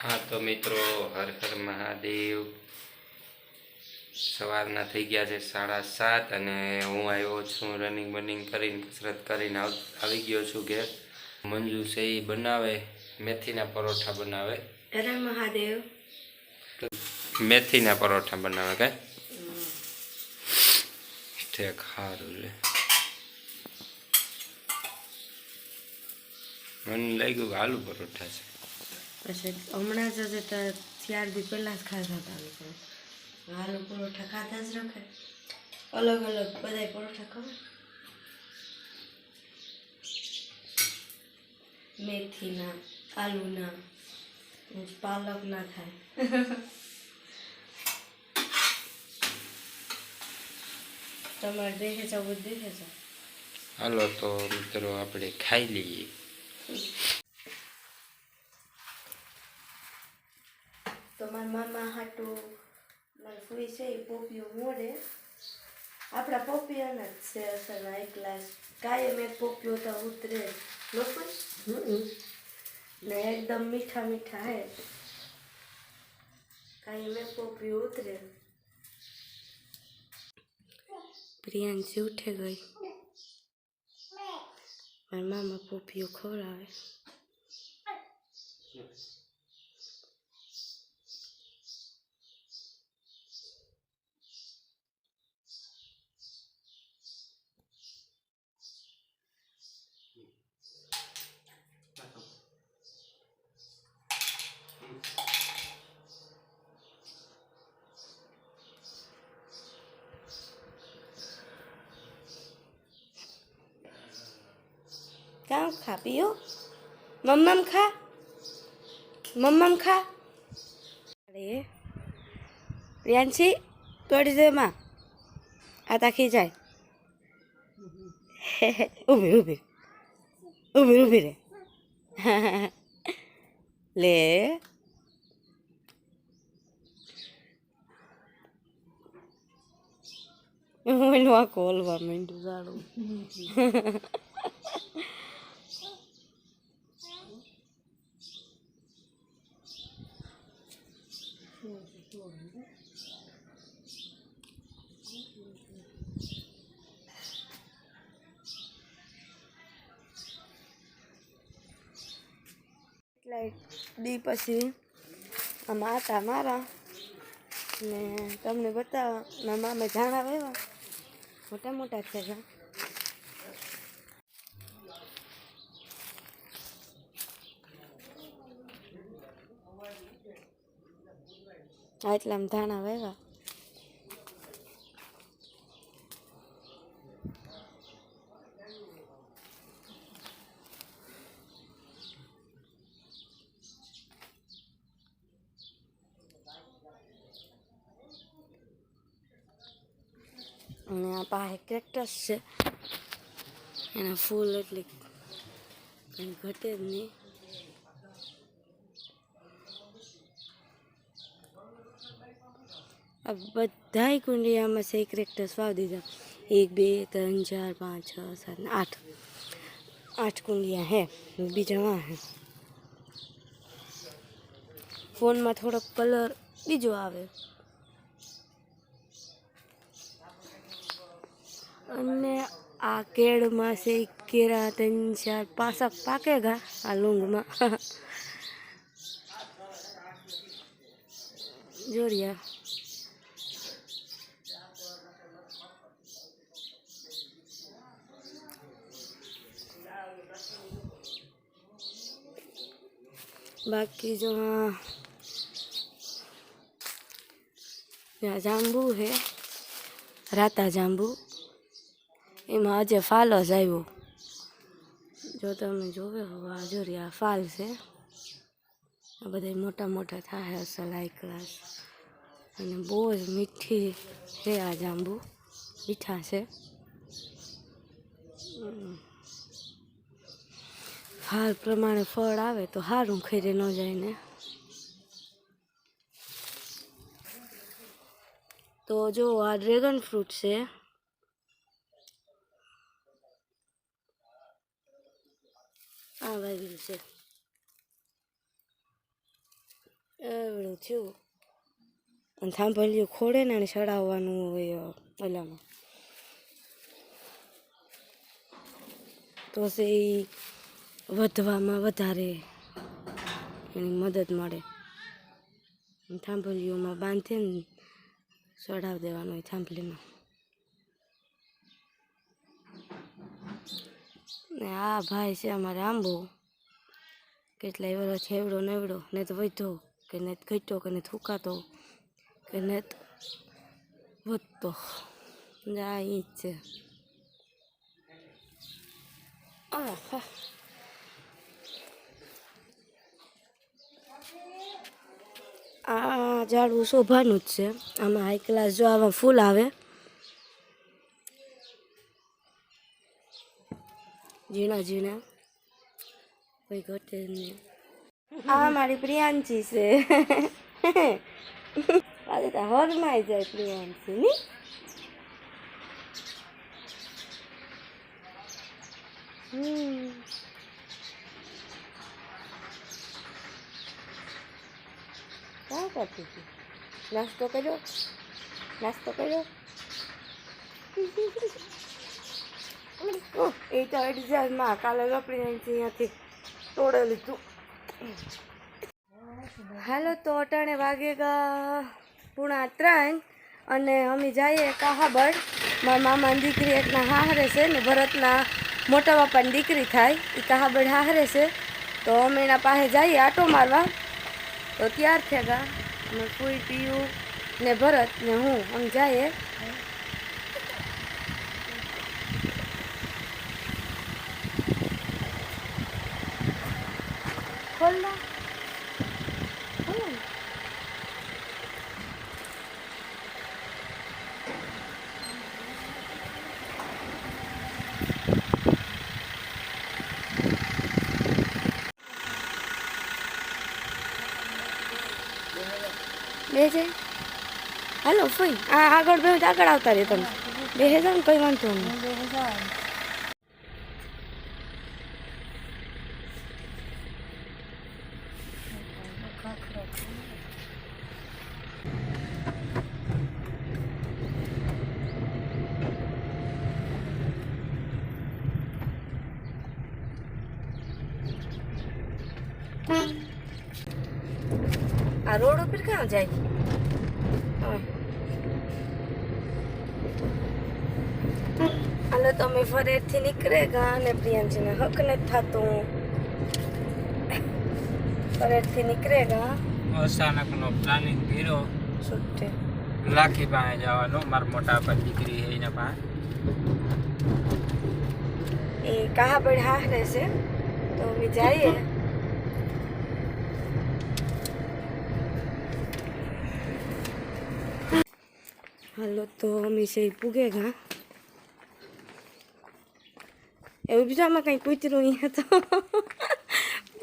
હા તો મિત્રો હર હર મહાદેવ. સવારના થઈ ગયા છે સાડા સાત અને હું આવ્યો છું રનિંગ બનિંગ કરીને કસરત કરીને આવી ગયો છું ઘેર. મંજુ છે એ બનાવે મેથીના પરોઠા બનાવે. મહાદેવ. મેથીના પરોઠા બનાવે કે ઠેક સારું લે. મને લાગ્યું કે આલુ પરોઠા છે. પછી હમણાં જ હજી તો ચાર દી પહેલાં જ ખાધા હતા લોકો આલુ પરોઠા ખાધા જ રખાય અલગ અલગ બધાય પરોઠા ખબર મેથીના આલુના પાલક ના થાય. તમારે દેખે છે બધું દેખે છે? હાલો તો મિત્રો આપણે ખાઈ લઈએ તો મારા મામા હાટું મારા ફૂઈ છે એ પોપિયો મોડે. આપણા પોપિયાના જ છે અસલ એક ગ્લાસ કાયમ એક પોપિયો તો ઉતરે લોકો? ને એકદમ મીઠા મીઠા હે. કાયમ એક પોપિયો ઉતરે. પ્રિયાંશી ઉઠે ગઈ. મારા મામા પોપીઓ ખવડાવે. ક્યાં ખા પીયો મમ્મમ ખા મમ્મમ ખા અરે પ્રિયાંશી તોડી દે માં આ તાખી જાય ઊભી ઊભી ઊભી ઊભી રે લે મને આ કોલવા માંડ્યું લાઈટ દી પછી આમાં હતા મારા ને તમને બતાવવા મારા મામે ઝાડા વાવ્યા મોટા મોટા થયા આમ ધાણા વાવ્યા અને આ પાસે કેક્ટસ છે એના ફૂલ એટલે કંઈ ઘટે જ નહીં આ બધાય કુંડિયામાં છે કેક્ટસ વાવી દીધા એક બે ત્રણ ચાર પાંચ છ સાત ને આઠ આઠ કુંડિયા હે બીજા વાં હે ફોનમાં થોડોક કલર બીજો આવે અને આ કેળમાં છે કેરા ત્રણ, ચાર, પાસા પાકેગા આ લૂંગમાં. જોરિયા. બાકી જો જાંબુ હે, રાતા જાંબુ. એમાં આજે ફાલ જ આવ્યો. જો તમે જોવે હો આ જો રી આ ફાલ છે. આ બધા મોટા મોટા થાય અસલ હાઈ ક્લાસ અને બહુ જ મીઠી છે આ જાંબુ. મીઠા છે. હમ. ફાલ પ્રમાણે ફળ આવે તો સારું ખેરે ન જાય ને. તો જો આ ડ્રેગન ફ્રૂટ છે. આ વાવ્યું છે એવડું થયું અને સાંભળ્યું ખોડે ને ચડાવવાનું હોય ઓલામાં તો સે વધવામાં વધારે એની મદદ મળે થાંભલીઓમાં બાંધીને ચડાવી દેવાનું હોય થાંભલીમાં ને આ ભાઈ છે અમારે આંબો. કેટલાય વર્ષ એવડો નેવડો ને તો વધ્યો કે ને ઘટ્યો કે ને થૂકાતો કે ને વધતો. આ ઈ જ છે. આ ઝાડવું શોભાનું જ છે. આમાં હાઈ ક્લાસ જો આવા ફૂલ આવે ઝીણા ઝીણા કોઈ ઘટે નહીં. આ મારી પ્રિયાંશી છે. આજે તો હરમાઈ જાય પ્રિયાંશી, ની? હમ. ક્યાં કરતી હતી? નાસ્તો કર્યો? નાસ્તો કર્યો? એ તો એડજસ્ટમાં કાલે લપડી અહીંયાથી તોડે લીધું હાલો તો અટાણે વાગેગા પૂણા ત્રણ અને અમે જઈએ કાહાબડ મારા મામાની દીકરી એકના હાહરે છે ને ભરતના મોટા બાપાની દીકરી થાય. એ કાહાબડ હાહરે છે. તો અમે એના પાસે જઈએ આટો મારવા. તો ત્યાર થયા અમે ફૂઈ પીયું ને ભરત ને હું, અમે જઈએ. ખોલ ના હાલો ફઈ આ આગળ બે આગળ આવતા રહે તમે. બે ને, કઈ વાંધો નહીં. આ રોડ ઉપર ક્યાં જાય હવે. હાલો તમે ફરેથી નીકળે ગા અને પ્રિયાંશીને હક નથી થતું ફરેથી નીકળે ગા અચાનકનો પ્લાનિંગ કર્યો છૂટે લાખી પાસે જવાનો મારા મોટા પર દીકરી છે એના પાસે એ કાહાબડ હાહરે છે તો અમે જઈએ હાલો તો અમે છે ઈ પૂગે ગા એવું બીજામાં કંઈ કૂતરું અહીંયા તો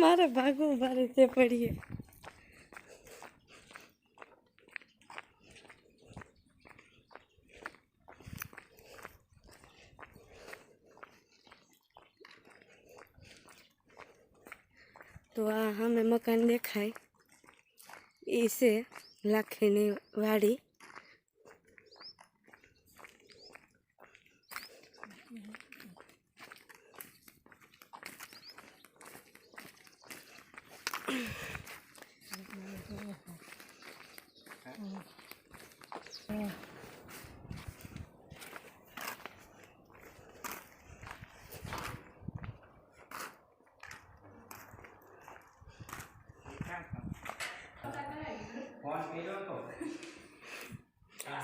મારે ભાગવું મારે તે પડીએ તો આ સામે મકાન દેખાય એ છે લાખીની વાડી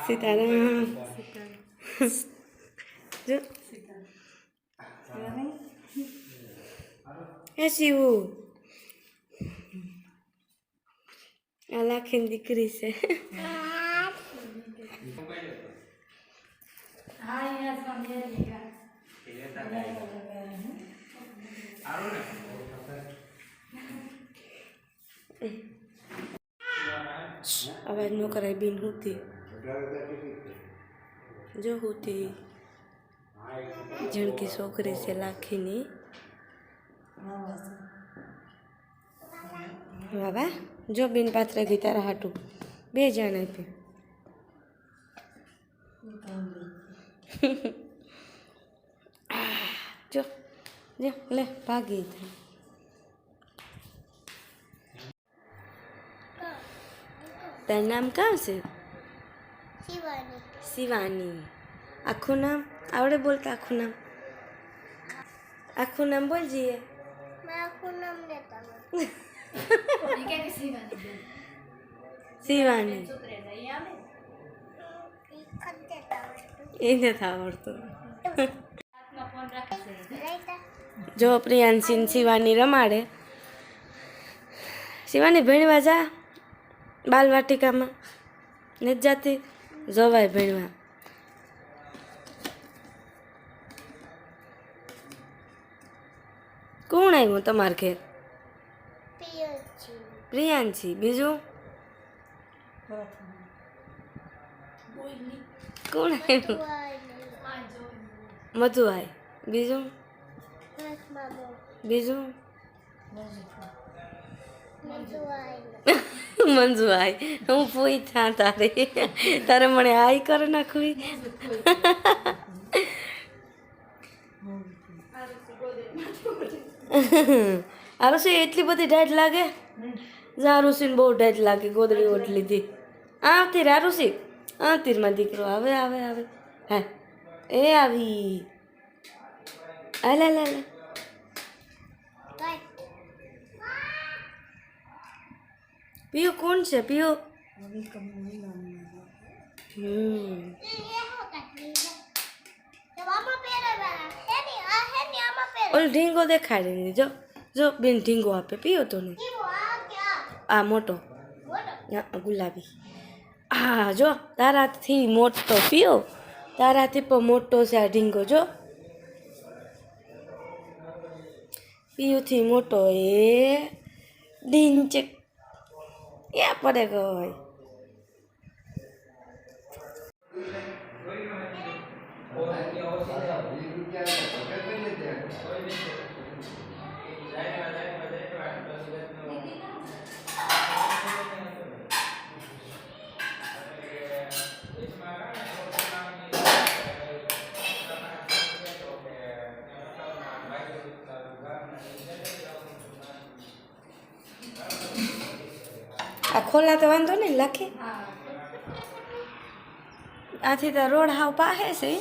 સીતારામ જો એ શિવુ આ લાખીની દીકરી છે અવાજ ન કરાય બિન હુતી જો હુતી જણકી છોકરી છે લાખીની બાબા જો બિન પાત્ર ગઈ તારા હાટું બે જણ આપ્યું જો જો લે ભાગી થાય તારું નામ કાં છે શિવાની. શિવાની. આખું નામ? આવડે બોલતા આખું નામ? આખું નામ નામ લેતા શિવાની એ નથી આવડતું. જો પ્રિયાંશી શિવાની રમાડે. શિવાની ભણવા જા. બાલવાટિકામાં. નથી જાતી? જવાય ભણવા કોણ આવ્યું તમારા ઘેર? પ્રિયાંશી. બીજું? કોણ આવ્યું મધુ આય બીજું બીજું? મંજુ આય હું પૂઈ થા તારે. તારે મને આઈ કરી નાખવી. આ રસોઈ એટલી બધી ઢાઢ લાગે? ઝારુસીને બહુ ડાઢ લાગે, ગોદડી ઓટ લીધી. આવતી આરુસી ઋષિ આવતીરમાં દીકરો. આવે આવે આવે. હા. એ આવી. આલે લે લે પિયો કોણ છે? પીઓ હમ. ઓલ ઢીંગો દેખાડી દીધી. જો જો બેન ઢીંગો આપે. પીયો તો ને આ મોટો. ગુલાબી. હા જો તારાથી મોટો પીયો. તારાથી પણ મોટો છે આ ઢીંગો જો. પીયુથી મોટો એ ઢીંચક ક્યાં પડે ગઈ તો વાંધો નહીં લખે. આથી તો રોડ હાવ પાહે છે.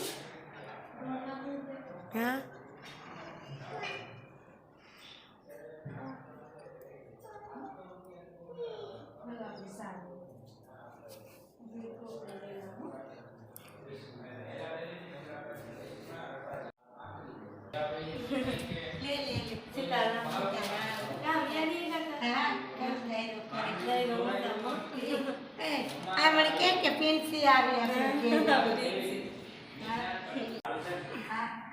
હા આ મને કે કે પેન્સી આવી આપણે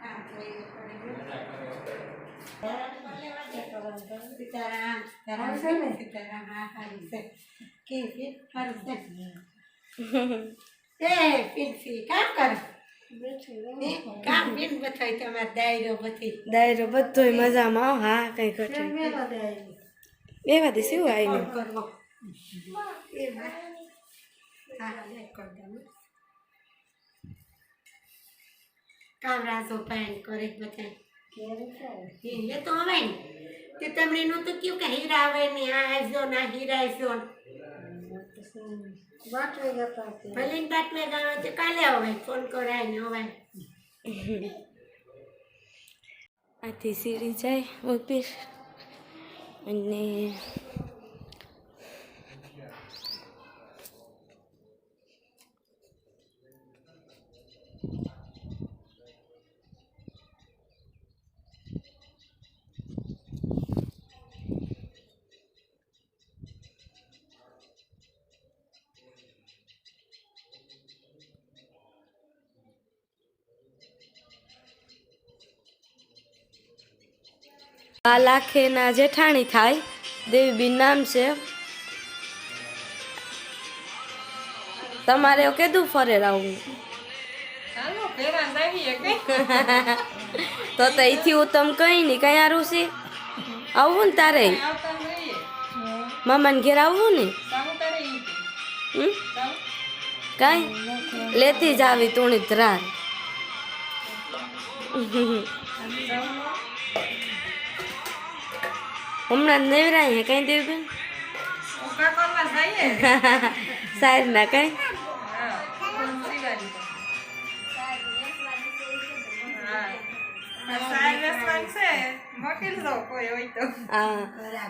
કામ જોઈએ સીતારામ સીતારામ છે ને સીતારામ હા સારું છે કેમ છે છે એ પેન્સી કામ કર કામ બેન બતાવી તમારે દાયરો બધી દાયરો બધોય મજામાં આવ હા કઈ ઘટે દાયરો દે શું આવીને વાત હા લે કર બધા એ તો હવે ને તે તમને નહોતું કહ્યું કે હીરા આવે ને આ આવજો ના હીરા આવજો ભલે બાટવે ગાવે તો કાલે આવે ફોન કરાય ને હવે આથી સીડી જાય ઓફિસ અને આ લાખેના જેઠાણી થાય દેવીબીન નામ છે. તમારે કીધું ફરે આવું તો તો અહીંથી હું તમ કઈ નહીં કઈ આરું છે? આવું ને તારે? મામાને ઘેર આવવું ને? કાંઈ? લેતી જ આવી તુણી ધ્રાર. હમણાં જ નેવરાય હે, કઈ દેવ બેન? સાહેબ ના કઈ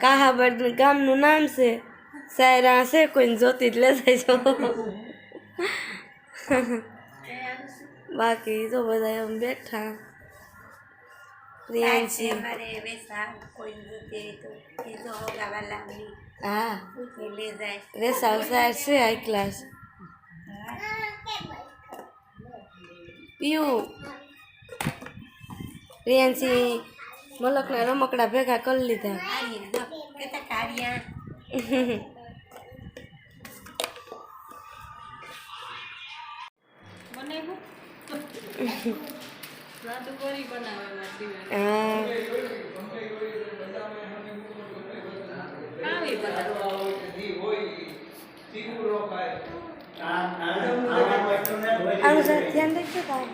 કાહાબડ ગામનું નામ છે, સાયરા છે, કોઈને જોતી જ લેતા જો બાકી જો બધા એમ બેઠા. લે જાય રેસાવ સાહેબ છે હાઈ ક્લાસ પીયું પ્રિયાંશી મલકના રમકડા ભેગા કરી લીધા કાર્ય જો કેતા કાર્યા હા આનું જરા ધ્યાન રાખજો તારે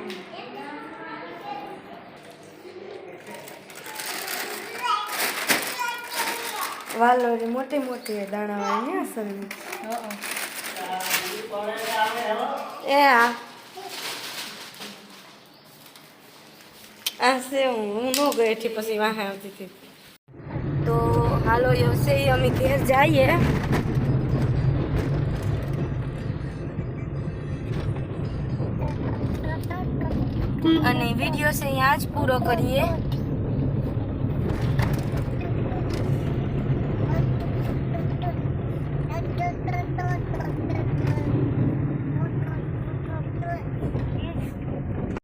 વાલો રે મોટી મોટી દાણા વાળી ને અસલ એ આ. આ છે હું ન ગઈ હતી પછી વાહે આવતી હતી તો હાલો યોસે અમે ઘેર જઈએ. અને વીડિયો છે અહીંયા જ પૂરો કરીએ.